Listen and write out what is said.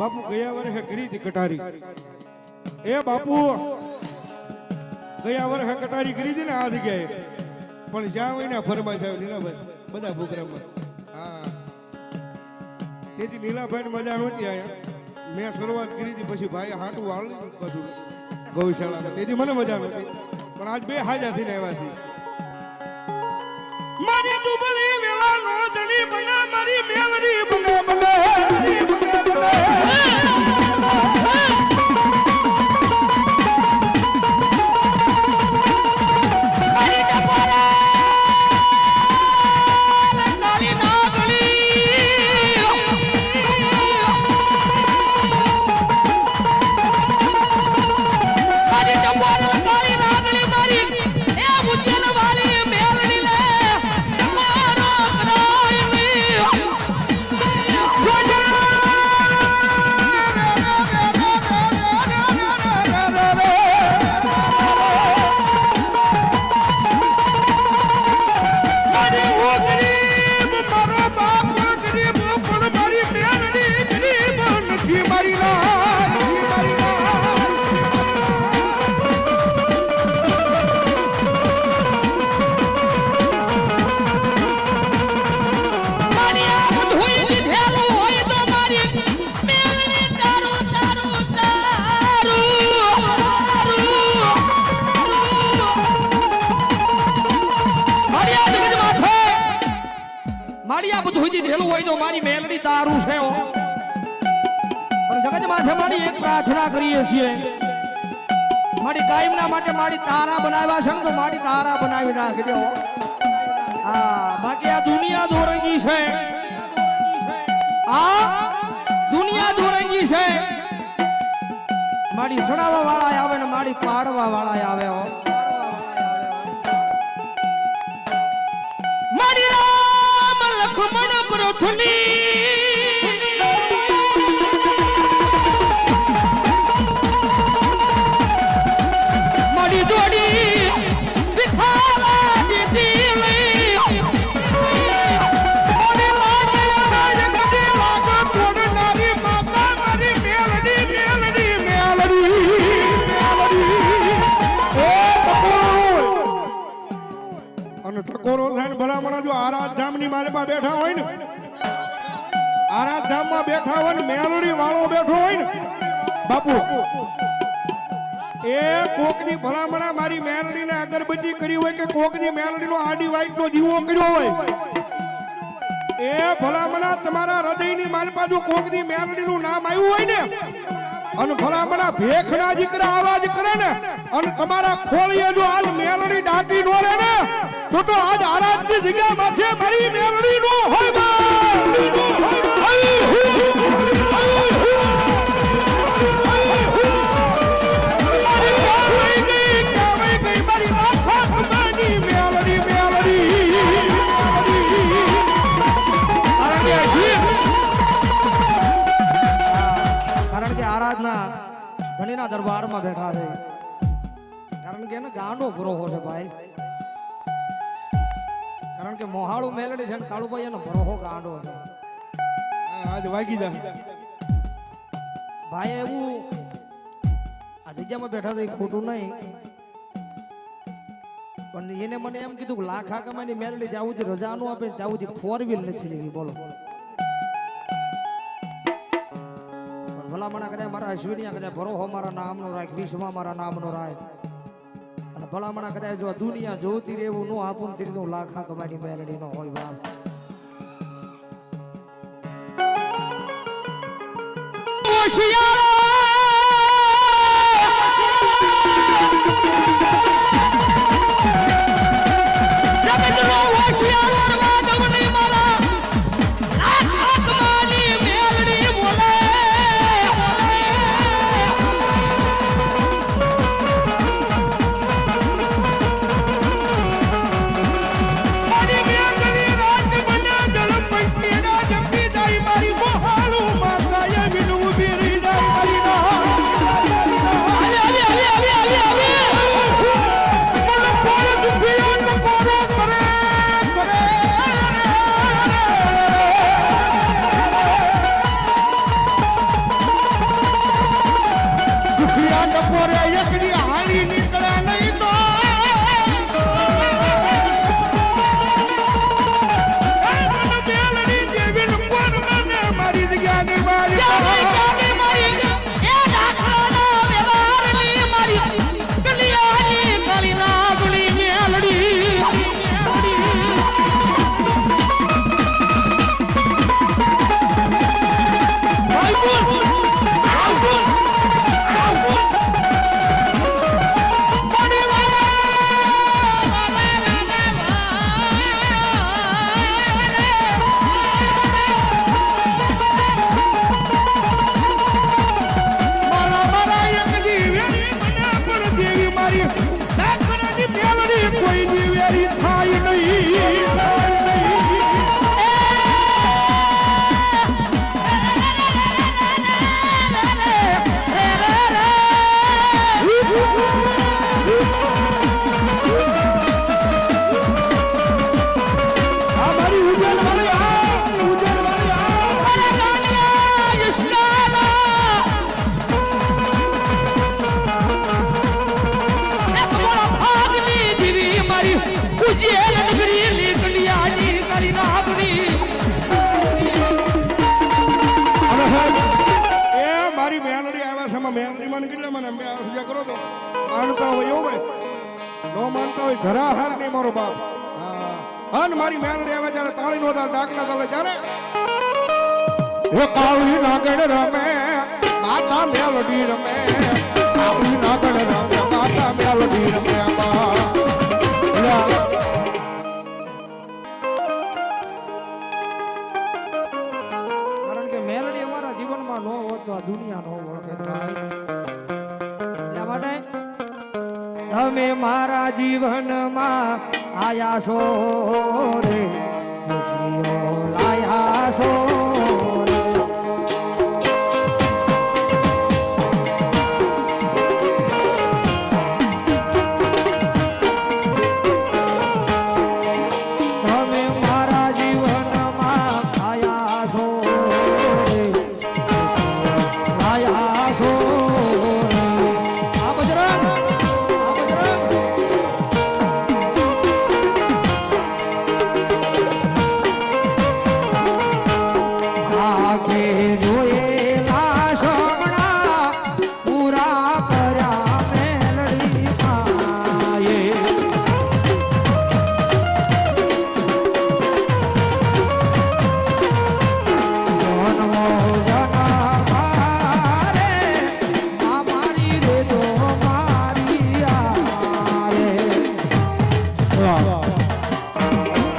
બાપુ ગયા વર્ષે કરી હતી કટારી. એ બાપુ ગયા વર્ષે કટારી કરી હતી ને આ જગ્યાએ પણ જ્યાં હોય ને ફરમાઈશ આવે લીલાભાઈ બધા પ્રોગ્રામમાં. હા. તેથી નીલાભાઈ મજા નહોતી અહીંયા મેં શરૂઆત કરી હતી પછી ભાઈ હાટું વાળું પાછું ગૌશાળામાં. તેથી મને મજા નહોતી. પણ આજ બે હાજા થઈને આવ્યા છે મારી દુબળી વેળા નો ધણી બના મારી મેલડી આ બધું હજી ઢેલું હોય તો મારી મેલડી તારું છે પણ જગત માથે મારી એક પ્રાર્થના કરીએ છીએ. મારી કાયમના માટે મારી તારા બનાવ્યા છે ને તો મારી તારા બનાવી નાખજો. હા, બાકી આ દુનિયા દોરંગી છે. આ દુનિયા દોરંગી છે. મારી સડાવા વાળા આવે ને મારી પાડવા વાળા આવે હો. રામ લખમણ પ્રથની મારી બેઠા હોય ને આરાધ ધામમાં બેઠા હોય ને મેલડી વાળો બેઠો હોય ને બાપુ, એ કોકની ભલામણા મારી મેલડીને અગરબત્તી કરી હોય કે કોકની મેલડીનો આડી વાઈટનો દીવો કર્યો હોય, એ ભલામણા તમારા હૃદયની મારી બાજુ કોકની મેલડીનું નામ આવ્યું હોય ને, અને ભલામણા ભેખના દીકરા આવાજ કરે ને, અને તમારા ખોળીએ જો હાલ મેલડી ડાકી નો રે ને તો તો આજ આરાધની જગ્યા માથે મારી મેલડી નો હોય ધણીના દરબારમાં બેઠા છે. કારણ કે એને ગાંડો ભરોહો છે ભાઈ. કારણ કે મોહાળું મેલડી છે ને કાળુભાઈ એનો ભરોહો ગાંડો છે. આજ વાગી જાય ભાઈ એવું આ જગ્યામાં બેઠા છે ખોટું નહીં. પણ એને મને એમ કીધું કે લાખા કમાની મેલડી જાવું છે રજા નું આપે જાવું છે ફોર વ્હીલ નથી લેવી બોલો. ભલામણા કદાચ મારા અશ્વિનિયા કદાચ ભરોહો મારા નામનો રાખ વિશ્વમાં મારા નામનો રાખ ભલામણા કદાચ જો દુનિયા જોતી રહેવું નું આપું ને તો લાખા કમાની મેલડી નો હોય બાપ મારી Anda por aí. એમાં મને? બે કરો તો માનતા હોય એવું ભાઈ નો માનતા હોય ધરા નહીં મારો બાપ. હા મારી મેલડી આવે જ્યારે તાળી નો ડાકલા ચાલે જ્યારે એ કાળી નાગણ રમે, માતા મેલડી રમે. કાળી નાગણ રમે, માતા મેલડી રમે. જીવનમાં આયા સો રે ખુશીઓ લાયા છો.